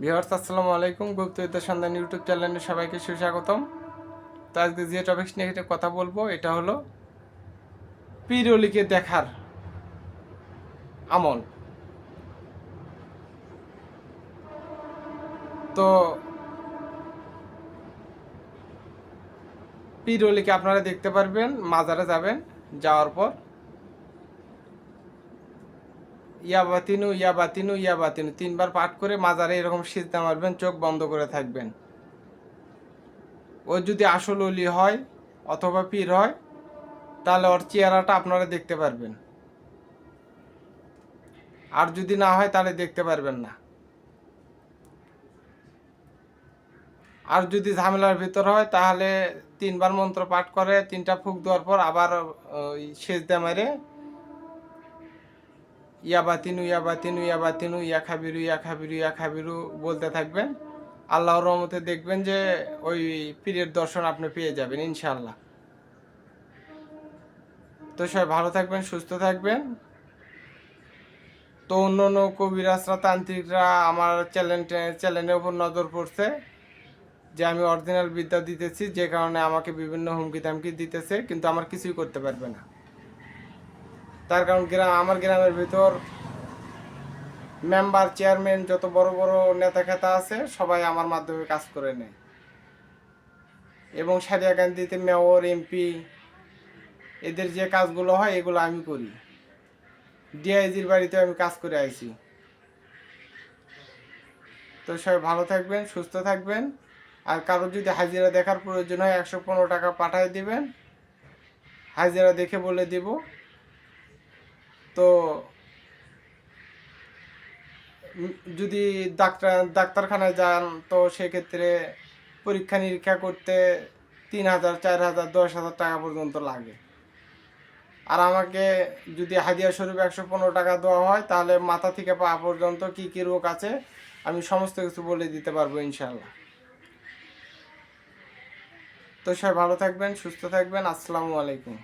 Viewers, আসসালামু আলাইকুম। গুপ্তবিদ্যা সন্ধান ইউটিউব চ্যানেলে সবাইকে সুস্বাগতম। তো আজকে যে টপিক্স নিয়ে কথা বলব, এটা হলো পিরলিকে দেখার আমল। তো পিরলিকে আপনারা দেখতে পারবেন, মাজারে যাবেন, যাওয়ার পর ইয়া বাতিনু ইয়া বাতিনু ইয়া বাতিনু তিনবার পাঠ করে মাজারে এরকম সিজদা মারবেন, চোখ বন্ধ করে থাকবেন। ও যদি আসল অলি হয় অথবা পীর হয়, তাহলে ওর চেহারাটা আপনারা দেখতে পারবেন। আর যদি না হয়, তাহলে দেখতে পারবেন না। আর যদি ঝামেলার ভিতর হয়, তাহলে তিনবার মন্ত্র পাঠ করে, তিনটা ফুক দেওয়ার পর আবার সেজদা মেরে ইয়া বাতিনু ইয়া বাতিনু ইয়া খাবিরু ইয়া খাবিরু ইয়া খাবিরু বলতে থাকবেন আল্লাহর রহমতে দেখবেন যে ওই পীরের দর্শন আপনি পেয়ে যাবেন ইনশাল্লাহ তো সবাই ভালো থাকবেন, সুস্থ থাকবেন। তো অন্য অন্য কবিরাজরা তান্ত্রিকরা আমার চ্যানেল চ্যানেলের উপর নজর পড়ছে যে আমি অরিজিনাল বিদ্যা দিতেছি, যে কারণে আমাকে বিভিন্ন হুমকি তামকি দিতেছে, কিন্তু আমার কিছুই করতে পারবে না। তার কারণ গ্রাম আমার গ্রামের ভিতর মেম্বার চেয়ারম্যান যত বড় বড় নেতা খেতা আছে, সবাই আমার মাধ্যমে কাজ করে নেয়। এবং সারিয়াকান্দিতে মেয়র এমপি এদের যে কাজগুলো হয়, এগুলো আমি করি। ডিআইজির বাড়িতে আমি কাজ করে আইছি। তো সবাই ভালো থাকবেন, সুস্থ থাকবেন। আর কারোর যদি হাজিরা দেখার প্রয়োজন হয়, একশো পনেরো টাকা পাঠায় দিবেন। হাজিরা দেখে বলে দিব। তো যদি ডাক্তার, ডাক্তারখানায় যান, তো সেক্ষেত্রে পরীক্ষা নিরীক্ষা করতে তিন হাজার, চার হাজার, দশ হাজার টাকা পর্যন্ত লাগে। আর আমাকে যদি হাদিয়া স্বরূপ একশো পনেরো টাকা দেওয়া হয়, তাহলে মাথা থেকে পা পর্যন্ত কি কি রোগ আছে, আমি সমস্ত কিছু বলে দিতে পারব ইনশাল্লাহ তো সবাই ভালো থাকবেন, সুস্থ থাকবেন, আসসালামু আলাইকুম।